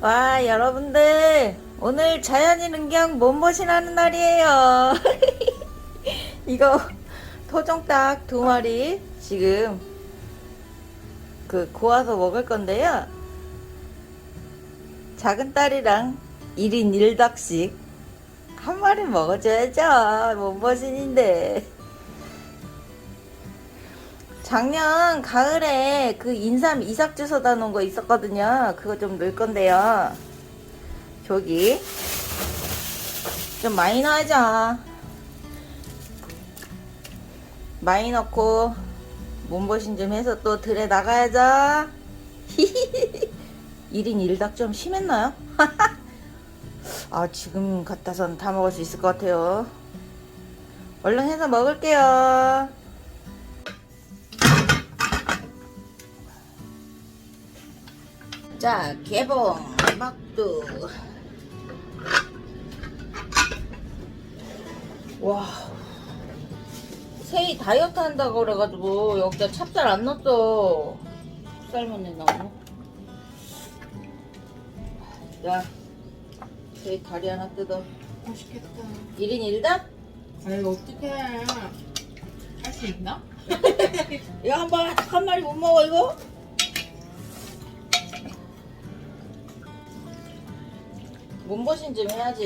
와, 여러분들. 오늘 자연인 은경 몸보신 하는 날이에요. 이거 토종닭 두 마리 지금 그 구워서 먹을 건데요. 작은 딸이랑 1인 1닭씩 한 마리 먹어줘야죠. 몸보신인데. 작년 가을에 그 인삼 이삭주 서다 놓은 거 있었거든요. 그거 좀 넣을 건데요. 저기 좀 많이 넣어야죠. 많이 넣고 몸보신 좀 해서 또 들에 나가야죠. 1인 1닭 좀 심했나요? 아 지금 같아선 다 먹을 수 있을 것 같아요. 얼른 해서 먹을게요. 자, 개봉, 막두. 와. 세이 다이어트 한다고 그래가지고 여기다 찹쌀 안 넣었어. 삶은 내 나오고. 야, 세이 다리 하나 뜯어. 맛있겠다. 1인 1닭? 아니 어떻게 할 수 있나? 야, 한번 한 마리 못 먹어, 이거? 몸보신 좀 해야지.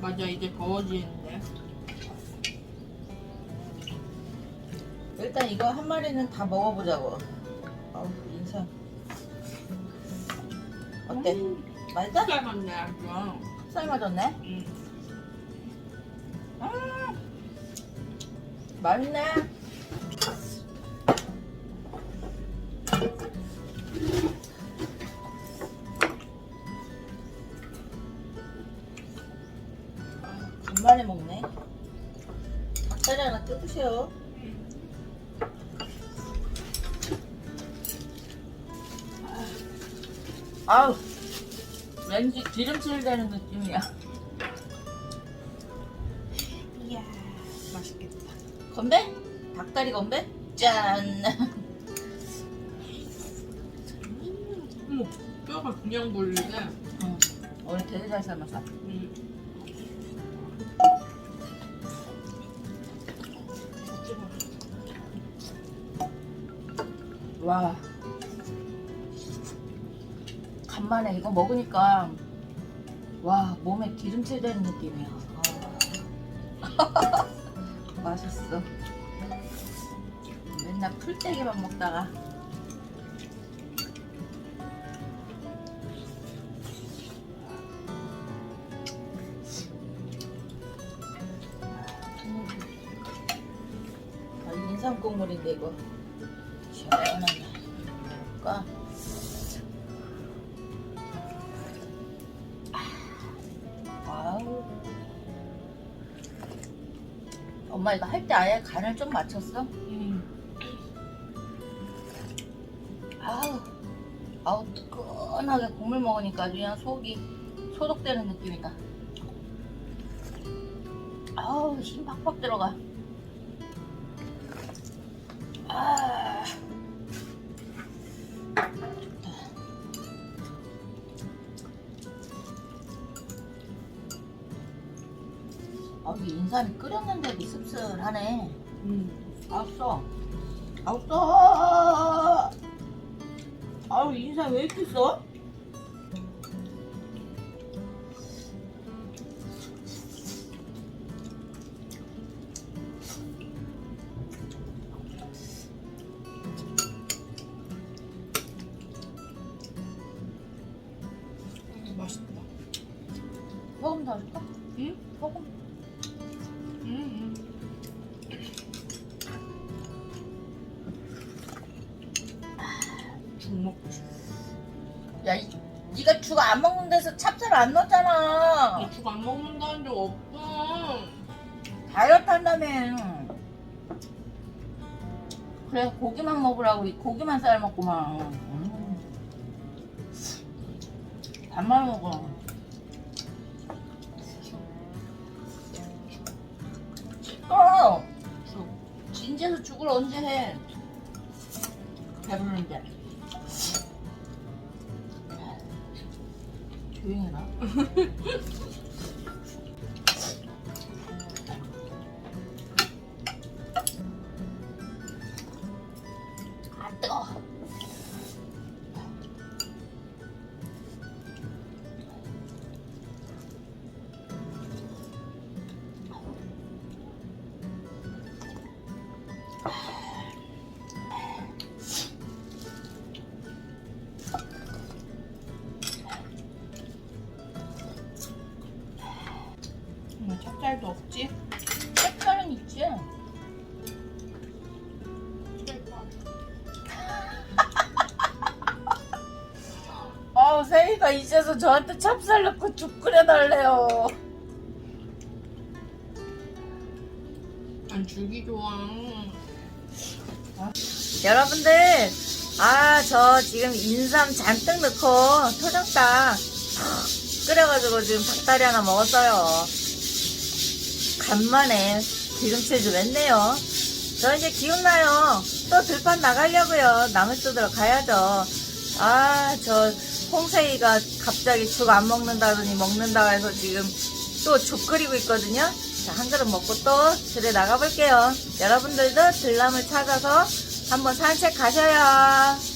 맞아 이제 더워지는데. 일단 이거 한 마리는 다 먹어보자고. 아우, 인상. 어때? 음, 맛있어? 잘 맞네 아주. 삶아졌네? 음. 음, 맛있네. 뜯으세요. 아우, 왠지 기름칠 되는 느낌이야. 이야 맛있겠다. 건배? 닭다리 건배? 짠! 어머 뼈가 그냥 보이네. 응. 오늘 되게 잘 삶았어. 음. 와. 간만에 이거 먹으니까 와 몸에 기름칠 되는 느낌이야. 아. 맛있어. 맨날 풀떼기만 먹다가 아, 인삼 국물인데 이거 엄마 이거 할 때 아예 간을 좀 맞췄어? 음. 아우. 아우 뜨끈하게 국물 먹으니까 아주 그냥 속이 소독되는 느낌이다. 아우 힘 팍팍 들어가. 아. 아, 이 인삼이 끓였는데도 씁쓸하네. 음. 아싸. 아싸. 아우, 인삼 왜 이렇게 써? 음, 맛있다. 소금 더 줄까? 응? 소금. 죽 먹고 싶어. 야, 이, 네가 죽 안 먹는 데서 찹쌀 안 넣었잖아. 죽 안 먹는다는 적 없어. 다이어트 한다며. 그래, 고기만 먹으라고, 이 고기만 삶았구만. 음. 밥만 먹어. 어! 죽. 진지해서 죽을 언제 해? 배부른데. 조용해라. 아 찹쌀도 없지? 색깔은 있지. 아, 세이가 이제서 저한테 찹쌀 넣고 죽 끓여달래요. 난 죽이 좋아. 여러분들, 아, 저 지금 인삼 잔뜩 넣고 토종닭 끓여가지고 지금 닭다리 하나 먹었어요. 간만에 기름칠 좀 했네요. 저 이제 기운나요. 또 들판 나가려고요. 남의 뜯으러 가야죠. 아, 저 홍세이가 갑자기 죽 안 먹는다더니 먹는다 해서 지금 또 죽 끓이고 있거든요. 자, 한 그릇 먹고 또 들에 나가볼게요. 여러분들도 들나물 찾아서 한번 산책 가셔요.